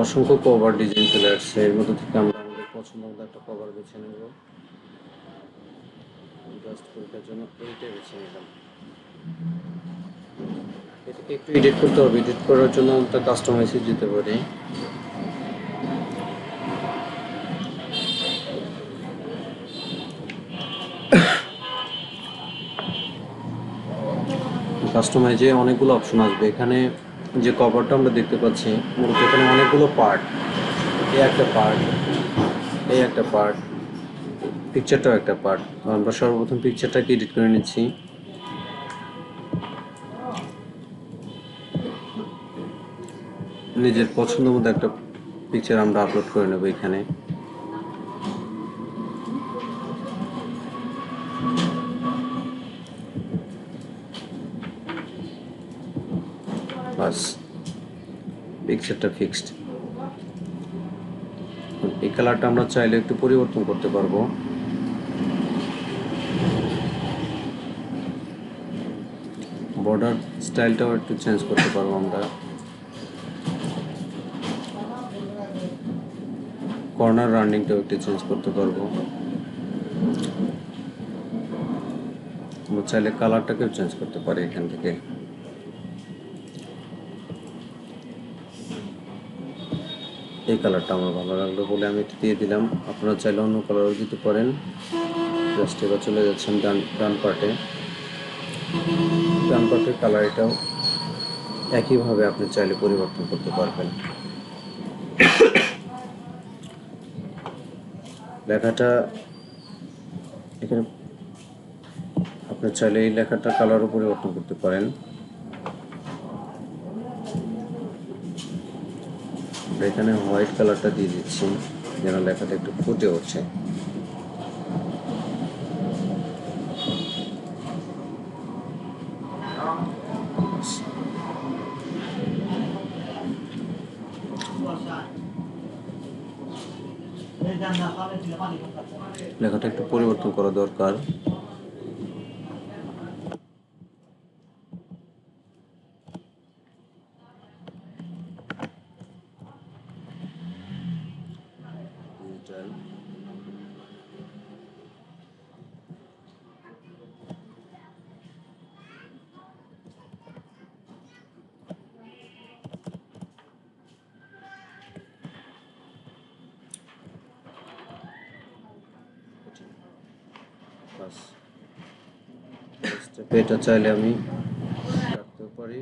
অসংখ্য cover design চলে আসছে। এর মধ্যে থেকে আমরা আমাদের পছন্দ মতো একটা কভার বেছে নেব। জাস্ট পরীক্ষার জন্য এইটা বেছে নিলাম। এটাকে একটু এডিট করতে হবে। এডিট করার জন্য আমরা কাস্টমাইজে দিতে পারি। কাস্টমাইজে অনেকগুলো অপশন আসবে। এখানে যে কভারটা আমরা দেখতে পাচ্ছি, মূলত এখানে অনেকগুলো পার্ট এই একটা পার্ট এই একটা পার্ট পিকচারটাও একটা পার্ট আমরা সর্বপ্রথম পিকচারটাকে এডিট করে নিচ্ছি। নিজের পছন্দ মতো একটা পিকচার আমরা আপলোড করে নেব এখানে। বাস পিকচারটা ফিক্সড এই কালারটা আমরা চাইলে একটু পরিবর্তন করতে পারব। বর্ডার স্টাইলটাও একটু চেঞ্জ করতে পারব আমরা। কর্নার রানিংটাও একটু চেঞ্জ করতে পারব। আমরা চাইলে কালারটাকেও চেঞ্জ করতে পারি এখান থেকে। এই কালারটা আমার ভালো লাগল বলে আমি এটা দিয়ে দিলাম। আপনারা চাইলে অন্য কালারও দিতে পারেন। জাস্ট এবার চলে যাচ্ছেন ডান ডান পার্টে। ডান পার্টের কালার এটাও একইভাবে আপনি চাইলে পরিবর্তন করতে পারবেন। লেখাটা এখানে আপনি চাইলে এই লেখাটা কালারও পরিবর্তন করতে পারেন। আমরা এখানে হোয়াইট কালারটা দিয়ে দিচ্ছি, যেন লেখাটা একটু ফুটে ওঠে। লেখাটা একটু পরিবর্তন করা দরকার। স্টেপে এটা চাইলে আমি রাখতেও পারি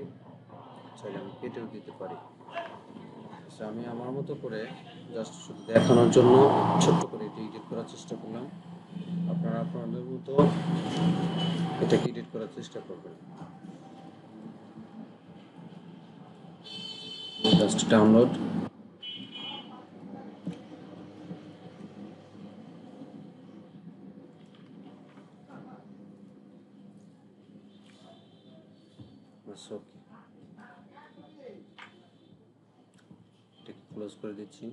চাইলে আমি কেটেও দিতে পারি। আচ্ছা, আমি আমার মতো করে জাস্ট শুধু দেখানোর জন্য ছোট্ট করে এটি এডিট করার চেষ্টা করলাম। আপনারা আপনাদের মতো এটাকে এডিট করার চেষ্টা করবেন। জাস্ট ডাউনলোড বাস ওকে এটাকে ক্লোজ করে দিচ্ছি।